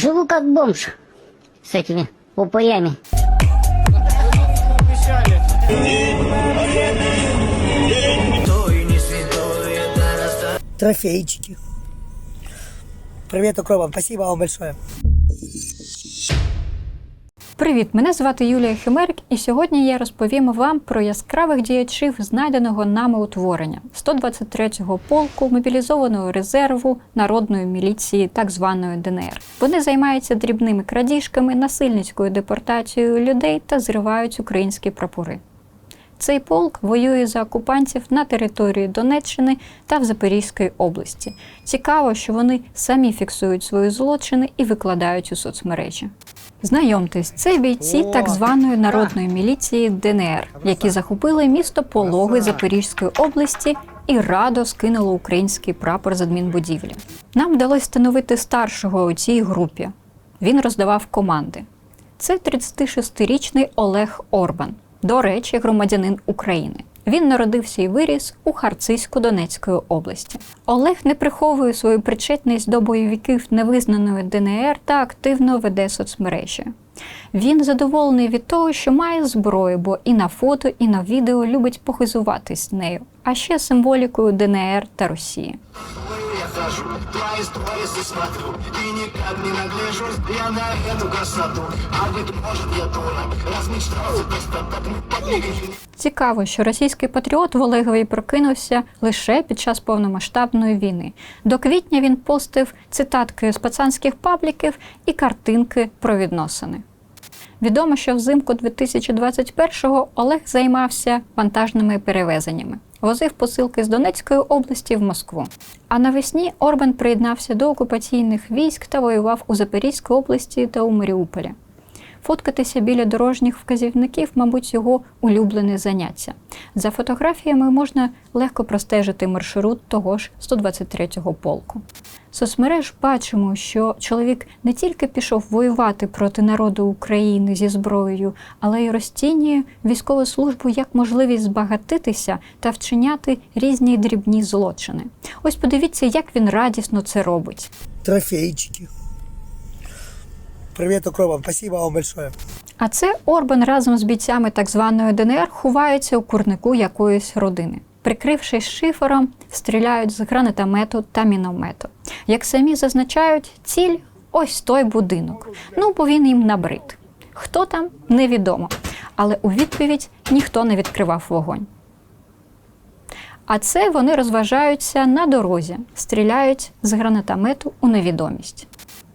Живу как бомж с этими упырями. трофейчики. Привет, укропам. Спасибо вам большое. Привіт, мене звати Юлія Химерик, і сьогодні я розповім вам про яскравих діячів знайденого нами утворення 123-го полку мобілізованого резерву народної міліції так званої ДНР. Вони займаються дрібними крадіжками, насильницькою депортацією людей та зривають українські прапори. Цей полк воює за окупантів на території Донеччини та в Запорізькій області. Цікаво, що вони самі фіксують свої злочини і викладають у соцмережі. Знайомтесь, це бійці так званої народної міліції ДНР, які захопили місто Пологи Запорізької області і радо скинули український прапор з адмінбудівлі. Нам вдалося встановити старшого у цій групі. Він роздавав команди. Це 36-річний Олег Орбан, до речі, громадянин України. Він народився і виріс у Харциську Донецької області. Олег не приховує свою причетність до бойовиків невизнаної ДНР та активно веде соцмережі. Він задоволений від того, що має зброю, бо і на фото, і на відео любить похизуватись нею, а ще символікою ДНР та Росії я хожу, твои сторисы смотрю И никак не нагляжусь я на эту красоту А быть может я дурак Размечтался просто так не подвигай Цікаво, що російський патріот в Олегові прокинувся лише під час повномасштабної війни. До квітня він постив цитатки з пацанських пабліків і картинки про відносини. Відомо, що взимку 2021-го Олег займався вантажними перевезеннями. Возив посилки з Донецької області в Москву. А навесні Орбан приєднався до окупаційних військ та воював у Запорізькій області та у Маріуполі. Фоткатися біля дорожніх вказівників, мабуть, його улюблене заняття. За фотографіями можна легко простежити маршрут того ж 123-го полку. Соцмереж бачимо, що чоловік не тільки пішов воювати проти народу України зі зброєю, але й розцінює військову службу як можливість збагатитися та вчиняти різні дрібні злочини. Ось подивіться, як він радісно це робить. Трофейчики. Привет, укропам. Спасибо вам большое. А це Орбан разом з бійцями так званої ДНР ховаються у курнику якоїсь родини. Прикрившись шифером, стріляють з гранатомету та міномету. Як самі зазначають, ціль ось той будинок. Ну, бо він їм набрид. Хто там, невідомо. Але у відповідь ніхто не відкривав вогонь. А це вони розважаються на дорозі, стріляють з гранатомету у невідомість.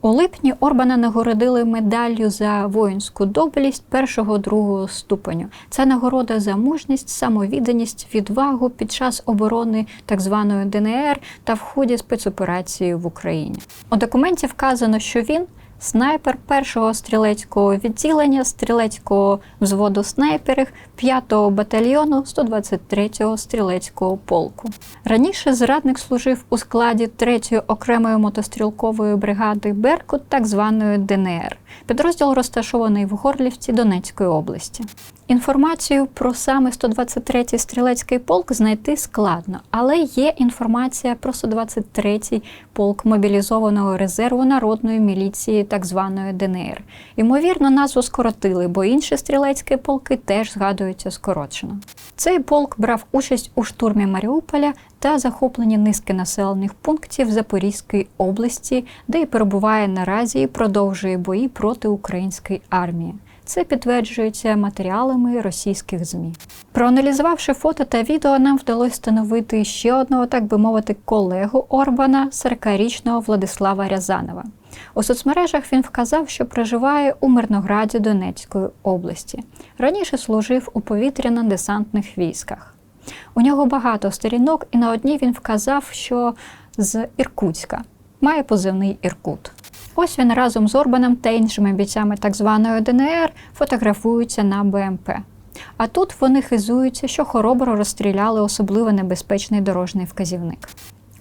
У липні Орбана нагородили медаллю за воїнську доблість першого-другого ступеню. Це нагорода за мужність, самовідданість, відвагу під час оборони так званої ДНР та в ході спецоперації в Україні. У документі вказано, що він снайпер першого стрілецького відділення стрілецького взводу снайперів 5-го батальйону 123-го стрілецького полку. Раніше зрадник служив у складі 3-ї окремої мотострілкової бригади Беркут так званої ДНР. Підрозділ розташований в Горлівці Донецької області. Інформацію про саме 123-й стрілецький полк знайти складно, але є інформація про 123-й полк мобілізованого резерву народної міліції так званої ДНР. Ймовірно, назву скоротили, бо інші стрілецькі полки теж згадуються скорочено. Цей полк брав участь у штурмі Маріуполя та захопленні низки населених пунктів Запорізької області, де і перебуває наразі і продовжує бої проти української армії. Це підтверджується матеріалами російських ЗМІ. Проаналізувавши фото та відео, нам вдалося встановити ще одного, так би мовити, колегу Орбана, 40-річного Владислава Рязанова. У соцмережах він вказав, що проживає у Мирнограді Донецької області. Раніше служив у повітряно-десантних військах. У нього багато сторінок, і на одній він вказав, що з Іркутська має позивний Іркут. Ось він разом з Орбаном та іншими бійцями так званої ДНР фотографуються на БМП. А тут вони хизуються, що хоробро розстріляли особливо небезпечний дорожній вказівник.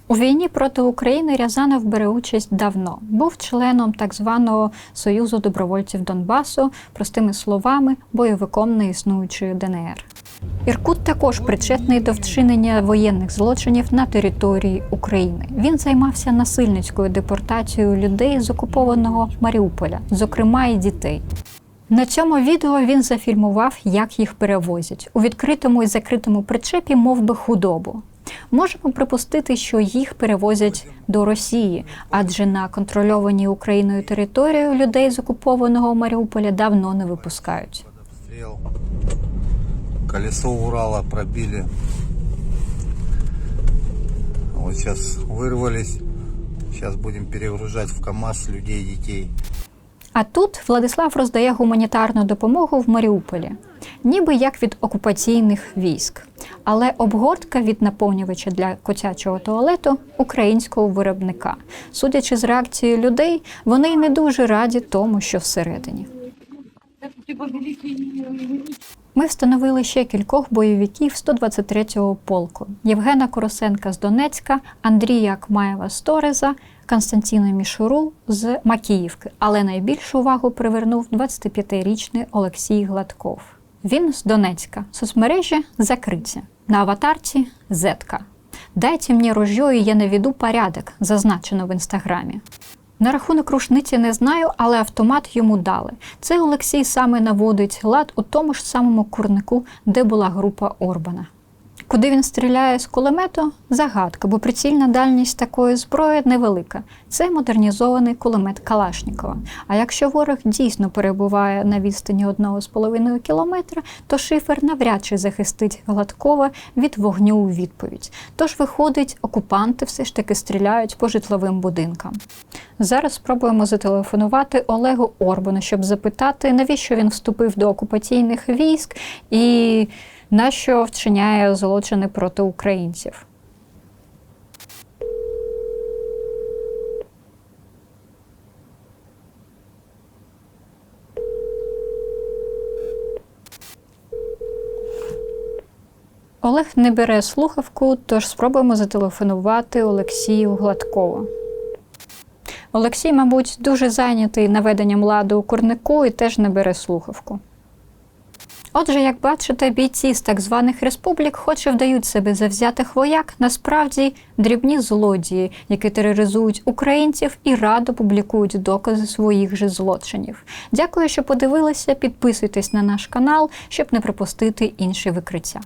У війні проти України Рязанов бере участь давно. Був членом так званого Союзу добровольців Донбасу, простими словами, бойовиком неіснуючої ДНР. Іркут також причетний до вчинення воєнних злочинів на території України. Він займався насильницькою депортацією людей з окупованого Маріуполя, зокрема і дітей. На цьому відео він зафільмував, як їх перевозять у відкритому і закритому причепі, мов би худобу. Можемо припустити, що їх перевозять до Росії, адже на контрольованій Україною територію людей з окупованого Маріуполя давно не випускають. Колесо Урала пробили. Вот сейчас вырвались. Сейчас будем перегружать в КАМАЗ людей, детей. А тут Владислав роздає гуманітарну допомогу в Маріуполі, ніби як від окупаційних військ. Але обгортка від наповнювача для котячого туалету українського виробника. Судячи з реакцією людей, вони й не дуже раді тому, що всередині. Ми встановили ще кількох бойовиків 123-го полку: Євгена Коросенка з Донецька, Андрія Акмаєва з Тореза, Константіна Мішуру з Макіївки. Але найбільшу увагу привернув 25-річний Олексій Гладков. Він з Донецька. Соцмережі закриті. На аватарці зетка. Дайте мені ружьо, і я наведу порядок, зазначено в інстаграмі. На рахунок рушниці не знаю, але автомат йому дали. Це Олексій саме наводить лад у тому ж самому курнику, де була група Орбана. Куди він стріляє з кулемету загадка, бо прицільна дальність такої зброї невелика. Це модернізований кулемет Калашнікова. А якщо ворог дійсно перебуває на відстані 1,5 кілометра, то шифер навряд чи захистить Гладкова від вогню у відповідь. Тож виходить, окупанти все ж таки стріляють по житловим будинкам. Зараз спробуємо зателефонувати Олегу Орбану, щоб запитати, навіщо він вступив до окупаційних військ і на що вчиняє злочини проти українців. Олег не бере слухавку, тож спробуємо зателефонувати Олексію Гладкову. Олексій, мабуть, дуже зайнятий наведенням ладу у курнику і теж не бере слухавку. Отже, як бачите, бійці з так званих республік, хоч і вдають себе завзятих вояк, насправді дрібні злодії, які тероризують українців і радо публікують докази своїх же злочинів. Дякую, що подивилися. Підписуйтесь на наш канал, щоб не пропустити інші викриття.